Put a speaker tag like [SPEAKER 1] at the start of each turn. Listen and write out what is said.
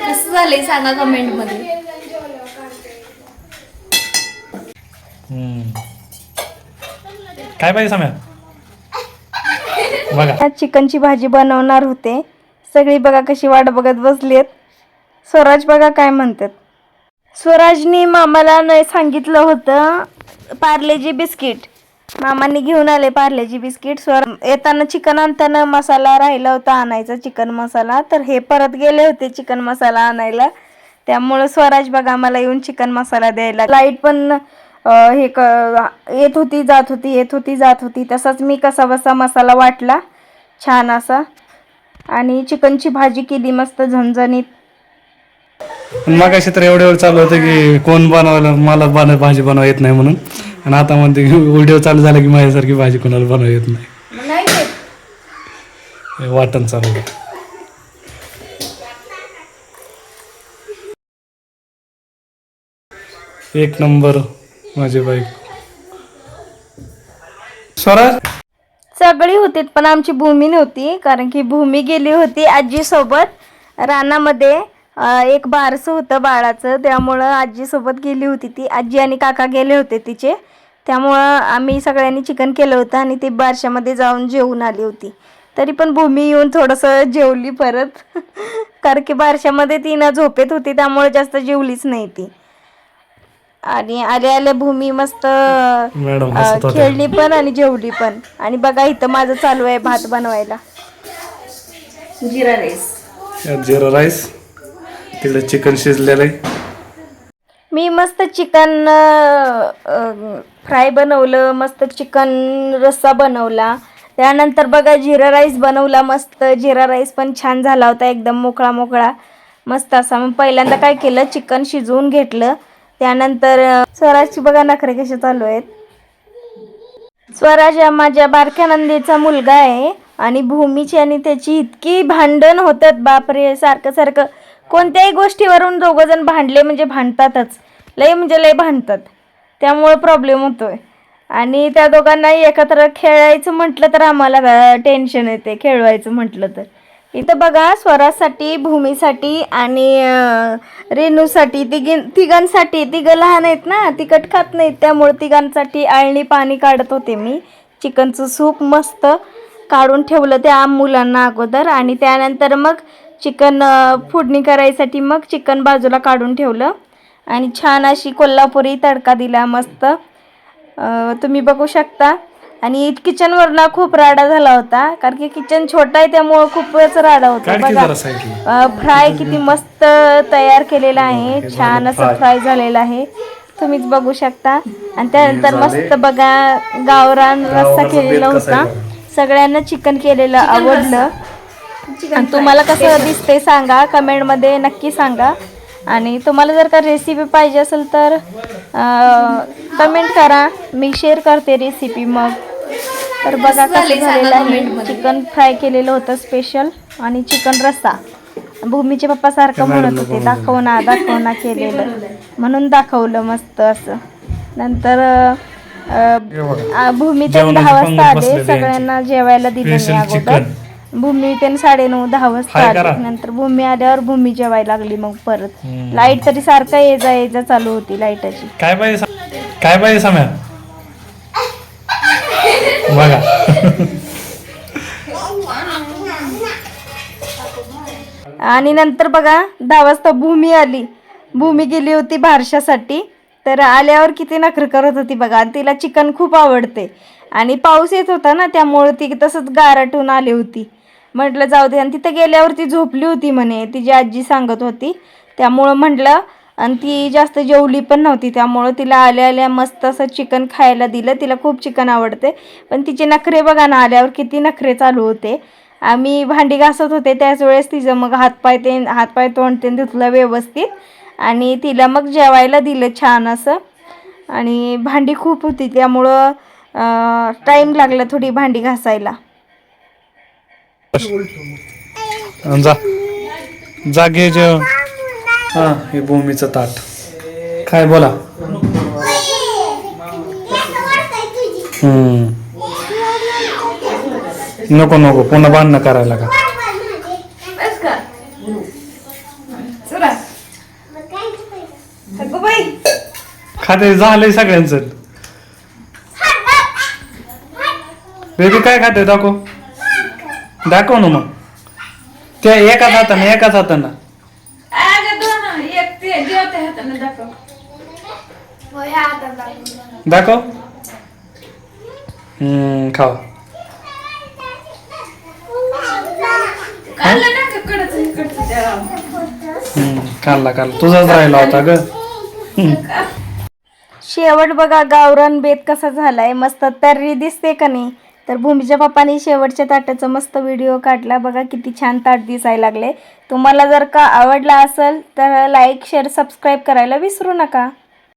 [SPEAKER 1] कसं झालंय सांगा कमेंटमध्ये
[SPEAKER 2] हम्म. काय पाहिजे सम्या बघा.
[SPEAKER 3] आज चिकनची भाजी बनवणार होते. सगळी बघा कशी वाट बघत बसलीत. स्वराज बघा काय म्हणतात. स्वराजनी मामाला न सांगितलं होतं पार्लेजी बिस्किट. मामांनी घेऊन आले पार्लेजी बिस्किट्सवर येताना चिकन आणताना मसाला राहिला होता आणायचा चिकन मसाला. तर हे परत गेले होते चिकन मसाला आणायला. त्यामुळं स्वराज बघा मला येऊन चिकन मसाला द्यायला. लाइट पण हे क येत होती जात होती येत होती जात होती. तसाच मी कसा बसा मसाला वाटला. छान असा. आणि चिकनची भाजी केली मस्त झणझणीत.
[SPEAKER 2] मग तर एवढे वेळ चालू होतं की कोण बनवायला मला बन भाजी बनवा येत नाही म्हणून. आणि आता म्हणते व्हिडिओ चालू झाला की माझ्यासारखी भाजी कोणाला बनवा येत नाही. वाटण चालू. एक नंबर माझी बाईक स्वराज?
[SPEAKER 3] सगळी होती पण आमची भूमी नव्हती कारण की भूमी गेली होती आजीसोबत रानामध्ये. अं, एक बारसं होतं बाळाचं. त्यामुळं आजीसोबत गेली होती ती. आजी आणि काका गेले होते तिचे. त्यामुळं आम्ही सगळ्यांनी चिकन केलं होतं आणि ती बारशामध्ये जाऊन जेवून आली होती. तरी पण भूमी येऊन थोडंसं जेवली परत. कारण की बारशामध्ये ती ना झोपेत होती त्यामुळे जास्त जेवलीच नाही ती. आणि आल्या आल्या भूमी मस्त खेळली पण आणि जेवली पण. आणि बघा इथं माझं चालू आहे भात बनवायला.
[SPEAKER 1] जिरा राईस.
[SPEAKER 2] जिरा राईस? तिकडे चिकन शिजलेलं आहे.
[SPEAKER 3] मी मस्त चिकन फ्राय बनवलं मस्त चिकन रस्सा बनवला. त्यानंतर बघा जिरा राईस बनवला मस्त. जिरा राईस पण छान झाला होता एकदम मोकळा मोकळा. मस्त असा. मग पहिल्यांदा काय केलं चिकन शिजवून घेतलं. त्यानंतर स्वराजची बघा नखरे कसे चालू आहेत. स्वराज हा माझ्या बारक्या नंदीचा मुलगा आहे आणि भूमीची आणि त्याची इतकी भांडण होतात. बापरे सारखं सारखं. कोणत्याही गोष्टीवरून दोघंजण भांडले म्हणजे भांडतातच. लय म्हणजे लय भांडतात. त्यामुळं प्रॉब्लेम होतोय. आणि त्या दोघांनाही एकत्र खेळायचं म्हटलं तर आम्हाला टेन्शन येते खेळवायचं म्हटलं तर. इथं बघा स्वरासाठी भूमीसाठी आणि रेणूसाठी तिघी तिघांसाठी. तिघं लहान आहेत ना तिखट खात नाहीत. त्यामुळे तिघांसाठी आळणी पाणी काढत होते मी. चिकनचं सूप मस्त. काढून ठेवलं त्या मुलांना अगोदर आणि त्यानंतर मग चिकन फोडणी करायसाठी मग चिकन बाजूला काढून ठेवलं. आणि छान अशी कोल्हापुरी तडका दिला मस्त. तुम्ही बघू शकता. आणि किचनवरनं खूप राडा झाला होता कारण की किचन छोटा आहे त्यामुळं खूपच राडा होता. बघा फ्राय किती मस्त तयार केलेला आहे. छान असं फ्राय झालेलं आहे. तुम्हीच बघू शकता. आणि त्यानंतर मस्त बघा गावरान रस्सा केलेला होता. सगळ्यांना चिकन केलेलं आवडलं. आणि तुम्हाला कसं दिसते सांगा कमेंटमध्ये नक्की सांगा. आणि तुम्हाला जर का रेसिपी पाहिजे असेल तर कमेंट करा. मी शेअर करते रेसिपी मग. तर बघा कसं झालेलं आहे. चिकन फ्राय केलेलं होतं स्पेशल आणि चिकन रस्सा. भूमीचे पप्पा सारखं म्हणत होते दाखव ना दाखव ना केलेलं. म्हणून दाखवलं मस्त असं. नंतर भूमी दहा वाजता आले. सगळ्यांना जेवायला दिले मी अगोदर. भूमी ते साडे नऊ दहा वाजता आले. नंतर भूमी आल्यावर भूमी जेवायला लागली मग परत. लाइट तरी सारखं ये जा ये जा चालू होती लाईटाची
[SPEAKER 2] काय पाहिजे काय पाहिजे सम्या बघा
[SPEAKER 3] आणि नंतर बघा दहा वाजता भूमी आली भूमी गेली होती बारशासाठी तर आल्यावर किती नखर करत होती बघा आणि तिला चिकन खूप आवडते. आणि पाऊस येत होता ना त्यामुळे ती तसंच गारटून आली होती. म्हटलं जाऊ दे. आणि तिथं गेल्यावर ती झोपली होती म्हणे तिची आजी सांगत होती. त्यामुळं म्हटलं आणि ती जास्त जेवली पण नव्हती त्यामुळं तिला आल्या आल्या मस्त असं चिकन खायला दिलं. तिला खूप चिकन आवडते. पण तिचे नखरे बघा ना आल्यावर किती नखरे चालू होते. आम्ही भांडी घासत होते त्याच वेळेस तिचं मग हातपाय ते हातपाय तोंड ते धुतलं व्यवस्थित. आणि तिला मग जेवायला दिलं छान असं. आणि भांडी खूप होती त्यामुळं टाईम लागला थोडी भांडी घासायला.
[SPEAKER 2] अन जा. जागे जेव हा हे भूमीचं ताट. काय बोला? हम्म. नको नको पुन्हा भांडणं करायला का? खाते झालंय सगळ्यांचं. बेबी काय खाते दाखव. दाखव ना मग. त्या एकाच हाताने एकाच हाताने.
[SPEAKER 1] दाखव.
[SPEAKER 2] हम्म खावा खाल्ला खाल्ला तुझाच राहिला होता ग.
[SPEAKER 3] शेवट बघा गावरान बेत कसा झालाय? मस्त तर्री दिसते का नाही? तर भूमीच्या पप्पाने शेवटच्या ताटाचा मस्त व्हिडिओ काढला. बघा किती छान ताट दिसायला लागले. तुम्हाला जर का आवडला असेल तर लाईक शेअर सबस्क्राईब करायला विसरू नका.